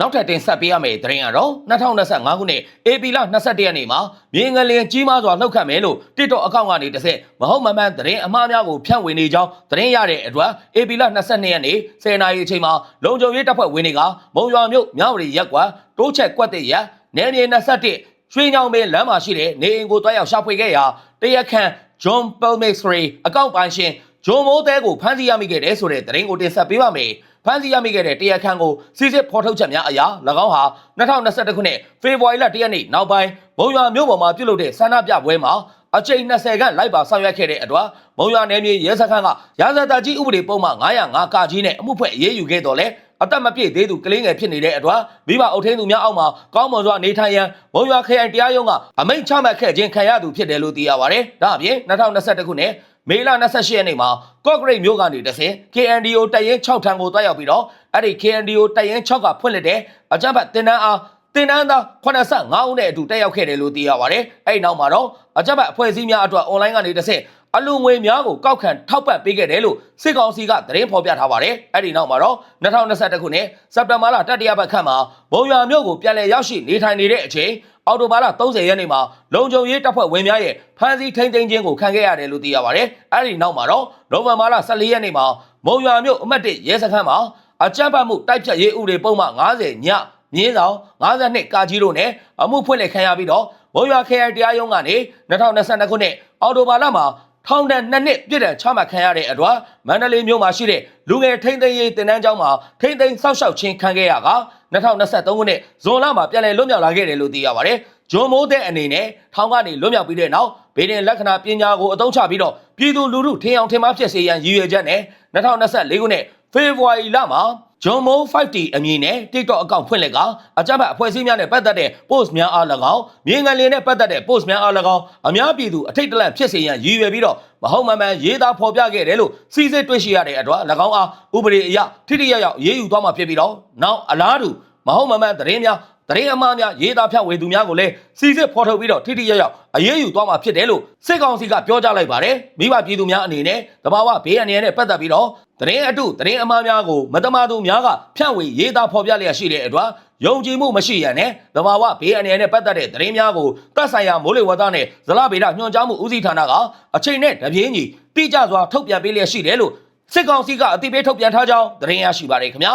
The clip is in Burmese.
နောက်ထပ်တင်ဆက်ပေးရမယ့်သတင်းကတော့2025ခုနှစ်ဧပြီလ22ရက်နေ့မှာမြေငလျင်ကြီးမားစွာလှုပ်ခတ်မယ်လို့ TikTok အကောင့်ကနေတစ်ဆက်မဟုတ်မမှန်သတင်းအမှားများကိုဖြန့်ဝေနေကြောင်းသတင်းရတဲ့အတွက်ဧပြီလ22ရက်နေ့10နာရီအချိန်မှာလုံခြုံရေးတပ်ဖွဲ့ဝင်တွေကမုံရွာမြို့မြဝတီရက်ကွာတိုးချက်ကွက်တဲ့ရက်နယ်မြေ21ရွှေညောင်ပင်လမ်းမှာရှိတဲ့နေအိမ်ကိုတွားရောက်ရှာဖွေခဲ့ရာတရက်ခန့် John Pelmixray အကောင့်ပိုင်ရှင် ဂျွန်မိုးသဲကိုဖမ်းဆီးရမိခဲ့တယ်ဆိုတဲ့သတင်းကိုတင်ဆက်ပေးပါမယ်။ဖမ်းဆီးရမိခဲ့တဲ့တရားခန့်ကိုစစ်စစ်ဖော်ထုတ်ချက်များအရာ၎င်းဟာ2021ခုနှစ်ဖေဖော်ဝါရီလ1ရက်နေ့နောက်ပိုင်းမုံရွာမြို့ပေါ်မှာပြုလုပ်တဲ့ဆန္ဒပြပွဲမှာအကြိမ်20ခန့်လိုက်ပါဆောင်ရွက်ခဲ့တဲ့အတွက်မုံရွာနယ်မြေရဲစခန်းကရာဇသကြီးဥပဒေပုံမှန်905ကကြီးနဲ့အမှုဖွဲ့အရေးယူခဲ့တော်လဲအသက်မပြည့်သေးသူကလေးငယ်ဖြစ်နေတဲ့အတွက်မိဘအုပ်ထိန်းသူများအောက်မှာကောင်းမွန်စွာနေထိုင်ရန်မုံရွာခရိုင်တရားရုံးကအမိန့်ချမှတ်ခဲ့ခြင်းခံရသူဖြစ်တယ်လို့သိရပါတယ်။ဒါအပြင်2021ခုနှစ် မေလ28ရက်နေ့မှာကော့ဂရိတ်မြို့ကနေတဆင် KNDO တပ်ရင်း6ထံကိုတွားရောက်ပြီးတော့အဲ့ဒီ KNDO တပ်ရင်း6ကဖွင့်လှစ်တဲ့အကြမ်းဖက်တင်နန်းအားတင်နန်းသား85ဦးနဲ့အတူတက်ရောက်ခဲ့တယ်လို့သိရပါတယ်။အဲ့ဒီနောက်မှာတော့အကြမ်းဖက်အဖွဲ့အစည်းများအတွက် online ကနေတဆင့် အလူငွေများကိုကောက်ခံထောက်ပံ့ပေးခဲ့တယ်လို့စစ်ကောင်စီကသတင်းဖော်ပြထားပါတယ်။အဲ့ဒီနောက်မှာတော့2021ခုနှစ်စက်တင်ဘာလတတိယပတ်ခန့်မှာဘုံရွာမြို့ကိုပြန်လည်ရောက်ရှိနေထိုင်နေတဲ့အချိန်အော်တိုဘာလ30ရက်နေ့မှာလုံခြုံရေးတပ်ဖွဲ့ဝင်များရဲ့ဖမ်းဆီးထိန်းသိမ်းခြင်းကိုခံခဲ့ရတယ်လို့သိရပါတယ်။အဲ့ဒီနောက်မှာတော့နိုဝင်ဘာလ14ရက်နေ့မှာမုံရွာမြို့အမှတ်1ရဲစခန်းမှာအကြမ်းဖက်မှုတိုက်ဖြတ်ရေးဥပဒေပုံမှန်90ညမြင်းဆောင်52ကာကြီးတို့နဲ့အမှုဖွင့်လှစ်ခံရပြီးတော့မုံရွာခရိုင်တရားရုံးကနေ2022ခုနှစ်အော်တိုဘာလမှာ ထောင်ဒဏ်နှစ်နှစ်ပြစ်ဒဏ်ချမှတ်ခံရတဲ့အတွက်မန္တလေးမြို့မှာရှိတဲ့လူငယ်ထိန်းသိမ်းရေးတင်နန်းကျောင်းမှာထိန်းသိမ်းစောင့်ရှောက်ခြင်းခံခဲ့ရက2023ခုနှစ်ဇွန်လမှာပြန်လည်လွတ်မြောက်လာခဲ့တယ်လို့သိရပါတယ်။ဂျွန်မိုးတဲ့အနေနဲ့ထောင်ကနေလွတ်မြောက်ပြီးတဲ့နောက်ဗေဒင်လက္ခဏာပညာကိုအသုံးချပြီးတော့ပြည်သူလူထုထင်အောင်ထင်မှားဖြစ်စေရန်ရည်ရွယ်ချက်နဲ့2024ခုနှစ်ဖေဖော်ဝါရီလမှာ ဂျွန်မိုး 5T အမည်နဲ့ TikTok အကောင့်ဖွင့်လက်က အကြမ်းဖက်အဖွဲ့အစည်းများနဲ့ပတ်သက်တဲ့ post များအား၎င်းမြေငန်လင်းနဲ့ပတ်သက်တဲ့ post များအား၎င်းအများပြည်သူအထိတ်တလန့်ဖြစ်စေရန်ရည်ရွယ်ပြီးတော့မဟုတ်မမှန်ရေးသားဖော်ပြခဲ့တယ်လို့စီစစ်တွေ့ရှိရတဲ့အတွက်၎င်းအားဥပဒေအရထိထိရောက်ရောက်ရေးယူသွားမှာဖြစ်ပြီးတော့နောက်အလားတူမဟုတ်မမှန်သတင်းများ သတင်းအမှားများရေးသားဖြန့်ဝေသူများကိုလည်းစီစစ်ဖော်ထုတ်ပြီးတော့ထိထိရောက်ရောက်အရေးယူသွားမှာဖြစ်တယ်လို့စစ်ကောင်စီကပြောကြားလိုက်ပါတယ်မိဘပြည်သူများအနေနဲ့တဘာဝဘေးအန္တရာယ်နဲ့ပတ်သက်ပြီးတော့သတင်းအတုသတင်းအမှားများကိုမတမာသူများကဖြန့်ဝေရေးသားဖော်ပြလျက်ရှိတဲ့အတွက်ယုံကြည်မှုမရှိရန်နဲ့တဘာဝဘေးအန္တရာယ်နဲ့ပတ်သက်တဲ့သတင်းများကိုသက်ဆိုင်ရာမိုးလေဝသနဲ့ဇလဗေဒညွှန်ကြားမှုဦးစီးဌာနကအချိန်နဲ့တပြေးညီတိကျစွာထုတ်ပြန်ပေးလျက်ရှိတယ်လို့စစ်ကောင်စီကအသိပေးထုတ်ပြန်ထားကြောင်းသတင်းရရှိပါတယ်ခင်ဗျာ